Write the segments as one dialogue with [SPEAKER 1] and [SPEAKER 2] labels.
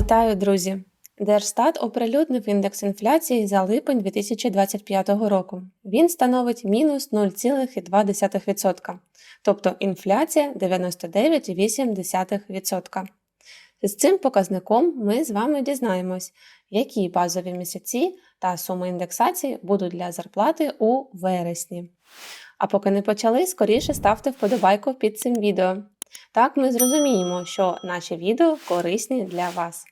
[SPEAKER 1] Вітаю, друзі! Держстат оприлюднив індекс інфляції за липень 2025 року. Він становить мінус 0,2%, тобто інфляція 99,8%. З цим показником ми з вами дізнаємось, які базові місяці та суми індексації будуть для зарплати у вересні. А поки не почали, скоріше ставте вподобайку під цим відео. Так ми зрозуміємо, що наші відео корисні для вас.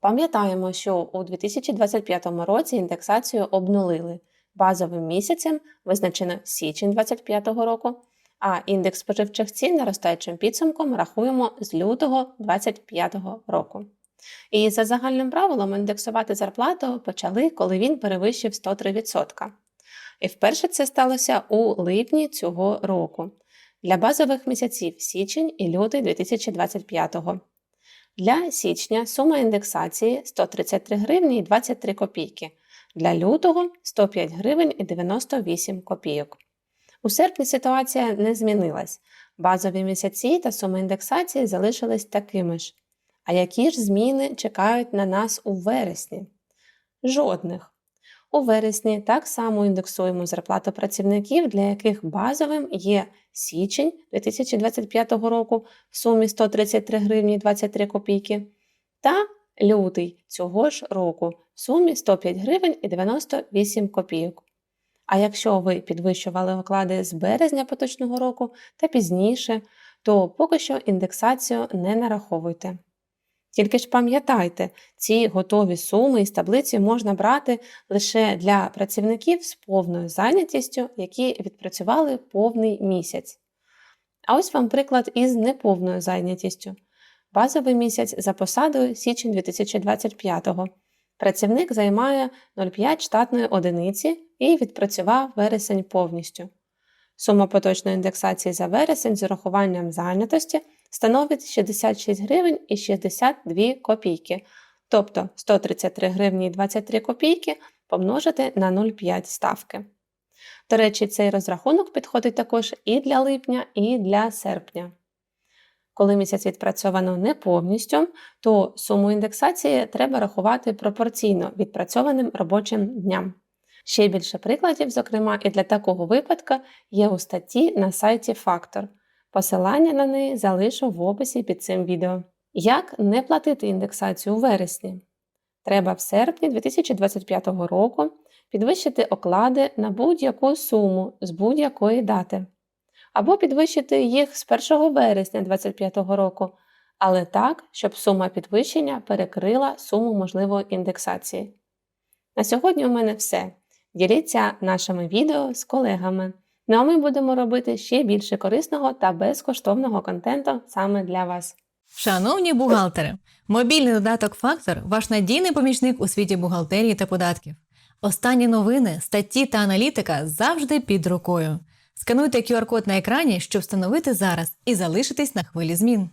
[SPEAKER 1] Пам'ятаємо, що у 2025 році індексацію обнулили. Базовим місяцем визначено січень 2025 року, а індекс споживчих цін наростаючим підсумком рахуємо з лютого 2025 року. І за загальним правилом індексувати зарплату почали, коли він перевищив 103%. І вперше це сталося у липні цього року для базових місяців січень і лютий 2025. Для січня сума індексації 133 гривні і 23 копійки, для лютого 105 гривень і 98 копійок. У серпні ситуація не змінилась. Базові місяці та суми індексації залишились такими ж. А які ж зміни чекають на нас у вересні? Жодних. У вересні так само індексуємо зарплату працівників, для яких базовим є січень 2025 року в сумі 133 гривні 23 копійки та лютий цього ж року в сумі 105 гривень і 98 копійок. А якщо ви підвищували оклади з березня поточного року та пізніше, то поки що індексацію не нараховуйте. Тільки ж пам'ятайте, ці готові суми із таблиці можна брати лише для працівників з повною зайнятістю, які відпрацювали повний місяць. А ось вам приклад із неповною зайнятістю. Базовий місяць за посадою січень 2025-го. Працівник займає 0,5 штатної одиниці і відпрацював вересень повністю. Сума поточної індексації за вересень з урахуванням зайнятості становить 66 гривень і 62 копійки, тобто 133 гривні і 23 копійки помножити на 0,5 ставки. До речі, цей розрахунок підходить також і для липня, і для серпня. Коли місяць відпрацьовано не повністю, то суму індексації треба рахувати пропорційно відпрацьованим робочим дням. Ще більше прикладів, зокрема, і для такого випадка є у статті на сайті Factor. Посилання на неї залишу в описі під цим відео. Як не платити індексацію у вересні? Треба в серпні 2025 року підвищити оклади на будь-яку суму з будь-якої дати, або підвищити їх з 1 вересня 2025 року, але так, щоб сума підвищення перекрила суму можливої індексації. На сьогодні у мене все. Діліться нашими відео з колегами. Ну а ми будемо робити ще більше корисного та безкоштовного контенту саме для вас.
[SPEAKER 2] Шановні бухгалтери, мобільний додаток Фактор ваш надійний помічник у світі бухгалтерії та податків. Останні новини, статті та аналітика завжди під рукою. Скануйте QR-код на екрані, щоб встановити зараз і залишитись на хвилі змін.